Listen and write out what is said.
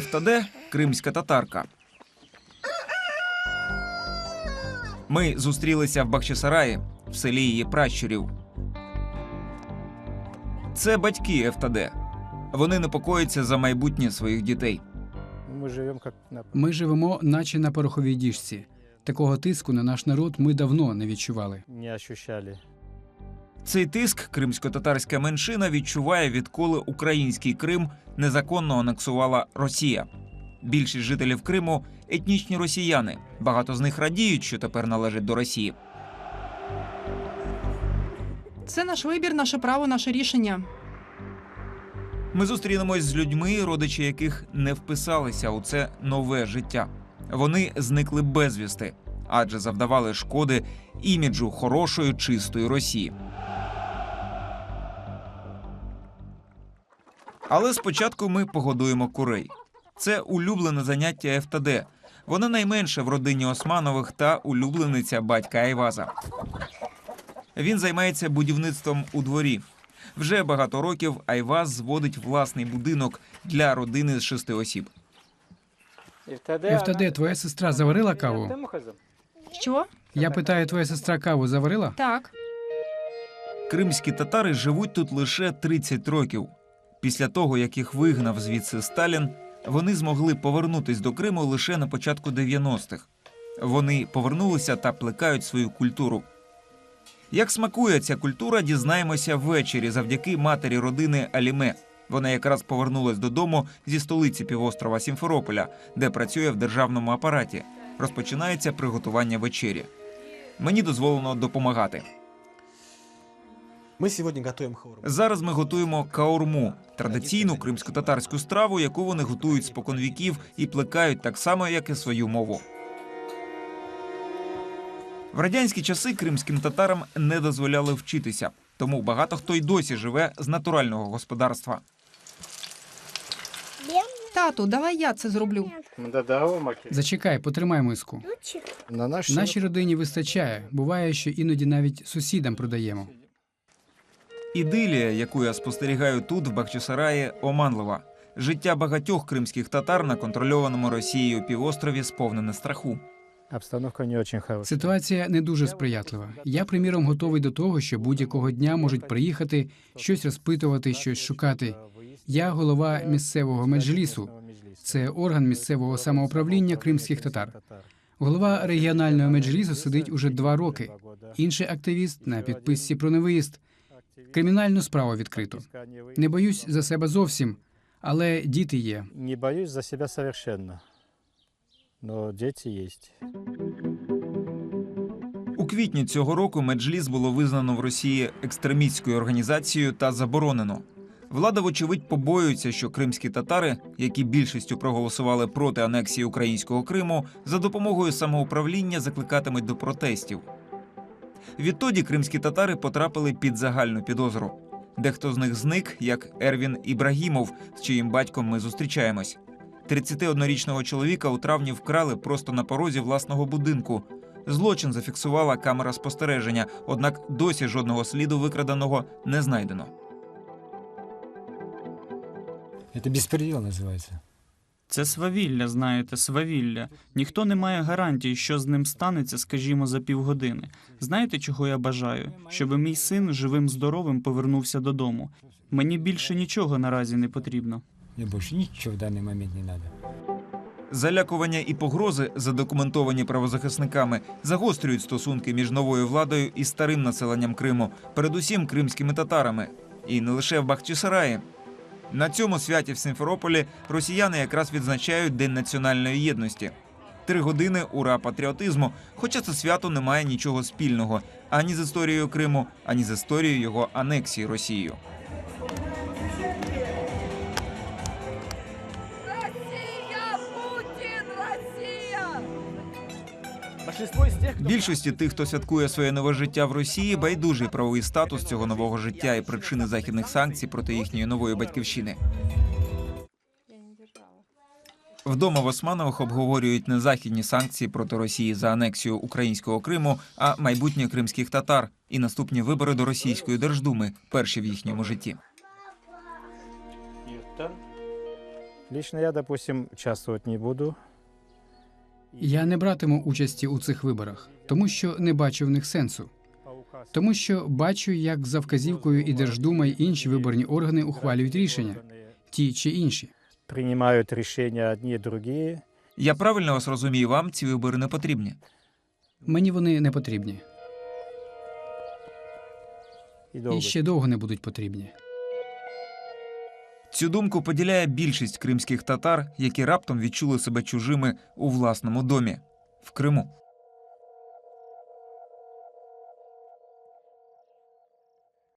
ФТД кримська татарка. Ми зустрілися в Бахчисараї, в селі її пращурів. Це батьки ФТД. Вони непокоїться за майбутнє своїх дітей. Мы живем как на... Ми живемо, наче на пороховій діжці. Такого тиску на наш народ ми давно не відчували. не ощущали. Цей тиск кримсько-татарська меншина відчуває, відколи український Крим незаконно анексувала Росія. Більшість жителів Криму етнічні росіяни. Багато з них радіють, що тепер належать до Росії. Це наш вибір, наше право, наше рішення. Ми зустрінемось з людьми, родичі яких не вписалися у це нове життя. Вони зникли безвісти, адже завдавали шкоди іміджу хорошої чистої Росії. Але спочатку ми погодуємо курей. Це улюблене заняття ФТД. Вона найменше в родині Османових та улюблениця батька Айваза. Він займається будівництвом у дворі. Вже багато років Айваз зводить власний будинок для родини з шести осіб. ФТД, твоя сестра заварила каву? Що? Я питаю, твоя сестра каву заварила? Так. Кримські татари живуть тут лише 30 років. Після того, як їх вигнав звідси Сталін, вони змогли повернутись до Криму лише на початку 90-х. Вони повернулися та плекають свою культуру. Як смакує ця культура, дізнаємося ввечері завдяки матері родини Аліме. Вона якраз повернулась додому зі столиці півострова Сімферополя, де працює в державному апараті. Розпочинається приготування вечері. Мені дозволено допомагати. Мы сегодня готовим хаурму. Зараз ми готуємо каурму традиційну кримсько-татарську страву, яку вони готують споконвіків і плекають так само, як і свою мову. В радянські часи кримським татарам не дозволяли вчитися, тому багато хто й досі живе з натурального господарства. Тату, давай я це зроблю. Зачекай, потримай миску. Нашій родині вистачає. Буває, що іноді навіть сусідам продаємо. Ідилія, яку я спостерігаю тут, в Бахчисараї, оманлива. Життя багатьох кримських татар на контрольованому Росією півострові сповнене страху. обстановка не очень хорошая. Ситуація не дуже сприятлива. Я, приміром, готовий до того, що будь-якого дня можуть приїхати, щось розпитувати, щось шукати. Я голова місцевого меджлісу. Це орган місцевого самоуправління кримських татар. Голова регіонального меджлісу сидить уже два роки. Інший активіст на підписці про невиїзд. Кримінальну справу відкрито. Не боюсь за себе зовсім, але діти є. Не боюсь за себя совершенно. Но дети есть. У квітні цього року Меджліс було визнано в Росії екстремістською організацією та заборонено. Влада, вочевидь, побоюється, що кримські татари, які більшістю проголосували проти анексії українського Криму, за допомогою самоуправління закликатимуть до протестів. Відтоді кримські татари потрапили під загальну підозру. Дехто з них зник, як Ервін Ібрагімов, з чиїм батьком ми зустрічаємось. 31-річного чоловіка у травні вкрали просто на порозі власного будинку. Злочин зафіксувала камера спостереження, однак досі жодного сліду викраденого не знайдено. Это беспредел называется. Це свавілля, знаєте, свавілля. Ніхто не має гарантії, що з ним станеться, скажімо, за півгодини. Знаєте, чого я бажаю? Щоб мій син живим здоровим повернувся додому. Мені більше нічого наразі не потрібно. Мне больше ничего в данный момент не надо. Залякування і погрози, задокументовані правозахисниками, загострюють стосунки між новою владою і старим населенням Криму, передусім кримськими татарами, і не лише в Бахчисараї. На цьому святі в Симферополі росіяни якраз відзначають День національної єдності. Три години ура патріотизму, хоча це свято не має нічого спільного ані з історією Криму, ані з історією його анексії Росією. Більшості тих, хто святкує своє нове життя в Росії, байдужий правовий статус цього нового життя і причини західних санкцій проти їхньої нової батьківщини. Вдома в Османових обговорюють не західні санкції проти Росії за анексію українського Криму, а майбутнє кримських татар і наступні вибори до російської держдуми, перші в їхньому житті. Лично я, допустим, участвовать не буду. Я не братиму участі у цих виборах, тому що не бачу в них сенсу. Тому що бачу, як за вказівкою і Держдума й інші виборні органи ухвалюють рішення, ті чи інші. Принимают решения одни и другие. Я правильно вас розумію, вам ці вибори не потрібні. Мені вони не потрібні і ще довго не будуть потрібні. Цю думку поділяє більшість кримських татар, які раптом відчули себе чужими у власному домі в Криму.